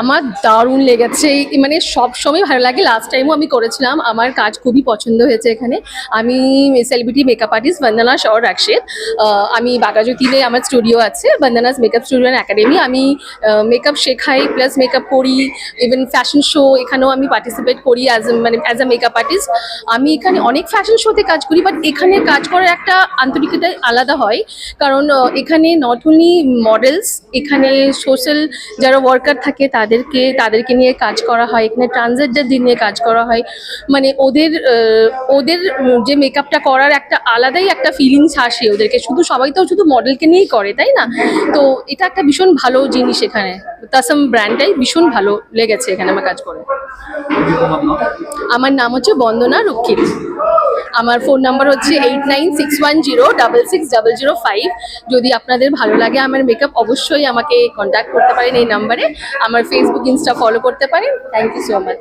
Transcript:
আমার দারুণ লেগেছে। মানে সব সময় ভালো লাগে। লাস্ট টাইমও আমি করেছিলাম। আমার কাজ খুবই পছন্দ হয়েছে এখানে। আমি সেলিব্রিটি মেকআপ আর্টিস্ট বন্দনা শর রাকশেদ আমি বাগাজতিলে আমার স্টুডিও আছে। Bandana's makeup studio and academy আমি মেকআপ শেখাই প্লাস মেকআপ করি। ইভেন ফ্যাশন শো এখানেও আমি পার্টিসিপেট করি অ্যাজ মানে অ্যাজ আ মেকআপ আর্টিস্ট আমি এখানে অনেক ফ্যাশন শোতে কাজ করি বাট এখানে কাজ করার একটা আন্তরিকতা আলাদা হয়। কারণ এখানে নট অনলি মডেলস এখানে সোশ্যাল যারা ওয়ার্কার থাকে তাদেরকে তাদেরকে নিয়ে কাজ করা হয়। এখানে ট্রান্সজেন্ডারদের নিয়ে কাজ করা হয়। মানে ওদের ওদের যে মেকআপটা করার একটা আলাদাই একটা ফিলিংস আসে ওদেরকে। শুধু সবাই তো শুধু মডেলকে নিয়েই করে তাই না? তো এটা একটা ভীষণ ভালো জিনিস এখানে। তাসাম ব্র্যান্ডটাই ভীষণ ভালো লেগেছে এখানে আমার কাজ করে। আমার নাম হচ্ছে বন্দনা রক্ষিত। আমার ফোন নাম্বার হচ্ছে eight nine six one zero double six double zero five যদি আপনাদের ভালো লাগে আমার মেকআপ অবশ্যই আমাকে কন্ট্যাক্ট করতে পারেন এই নাম্বারে। আমার ফেসবুক ইনস্টা ফলো করতে পারেন। Thank you so much